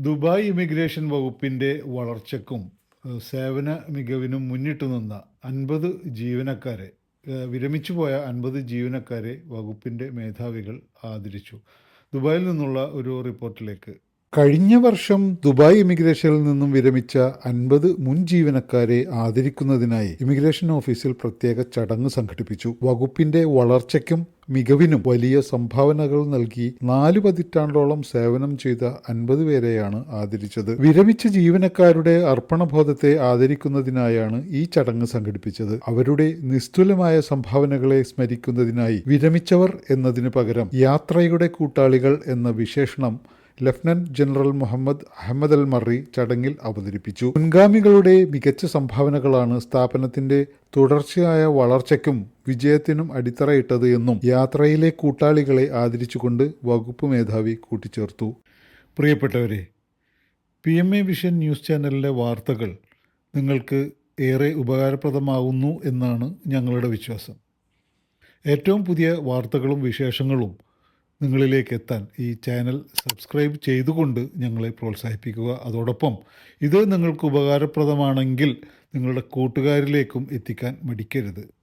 Dubai immigration വകുപ്പിന്റെ വളർച്ചയ്ക്കും സേവന മികവിനും മുന്നിട്ട് നിന്ന അൻപത് ജീവനക്കാരെ വിരമിച്ചു പോയ അൻപത് ജീവനക്കാരെ വകുപ്പിന്റെ മേധാവികൾ ആദരിച്ചു. ദുബായിൽ നിന്നുള്ള ഒരു റിപ്പോർട്ടിലേക്ക്. കഴിഞ്ഞ വർഷം ദുബായ് ഇമിഗ്രേഷനിൽ നിന്നും വിരമിച്ച അൻപത് മുൻ ജീവനക്കാരെ ആദരിക്കുന്നതിനായി ഇമിഗ്രേഷൻ ഓഫീസിൽ പ്രത്യേക ചടങ്ങ് സംഘടിപ്പിച്ചു. വകുപ്പിന്റെ വളർച്ചയ്ക്കും മികവിനും വലിയ സംഭാവനകൾ നൽകി നാല് പതിറ്റാണ്ടോളം സേവനം ചെയ്ത അൻപത് പേരെയാണ് ആദരിച്ചത്. വിരമിച്ച ജീവനക്കാരുടെ അർപ്പണബോധത്തെ ആദരിക്കുന്നതിനായാണ് ഈ ചടങ്ങ് സംഘടിപ്പിച്ചത്. അവരുടെ നിസ്തുലമായ സംഭാവനകളെ സ്മരിക്കുന്നതിനായി വിരമിച്ചവർ എന്നതിനു പകരം യാത്രയുടെ കൂട്ടാളികൾ എന്ന വിശേഷണം lieutenant general Mohammed Ahmed Al Mari ചടങ്ങിൽ അവതരിപ്പിച്ചു. മുൻഗാമികളുടെ മികച്ച സംഭാവനകളാണ് സ്ഥാപനത്തിന്റെ തുടർച്ചയായ വളർച്ചയ്ക്കും വിജയത്തിനും അടിത്തറയിട്ടത് എന്നും യാത്രയിലെ കൂട്ടാളികളെ ആദരിച്ചുകൊണ്ട് വകുപ്പ് മേധാവി കൂട്ടിച്ചേർത്തു. പ്രിയപ്പെട്ടവരെ P M A vision news ചാനലിലെ വാർത്തകൾ നിങ്ങൾക്ക് ഏറെ ഉപകാരപ്രദമാകുന്നു എന്നാണ് ഞങ്ങളുടെ വിശ്വാസം. ഏറ്റവും പുതിയ വാർത്തകളും വിശേഷങ്ങളും നിങ്ങളിലേക്ക് എത്താൻ ഈ ചാനൽ സബ്സ്ക്രൈബ് ചെയ്തുകൊണ്ട് ഞങ്ങളെ പ്രോത്സാഹിപ്പിക്കുക. അതോടൊപ്പം ഇത് നിങ്ങൾക്ക് ഉപകാരപ്രദമാണെങ്കിൽ നിങ്ങളുടെ കൂട്ടുകാരിലേക്കും എത്തിക്കാൻ മടിക്കരുത്.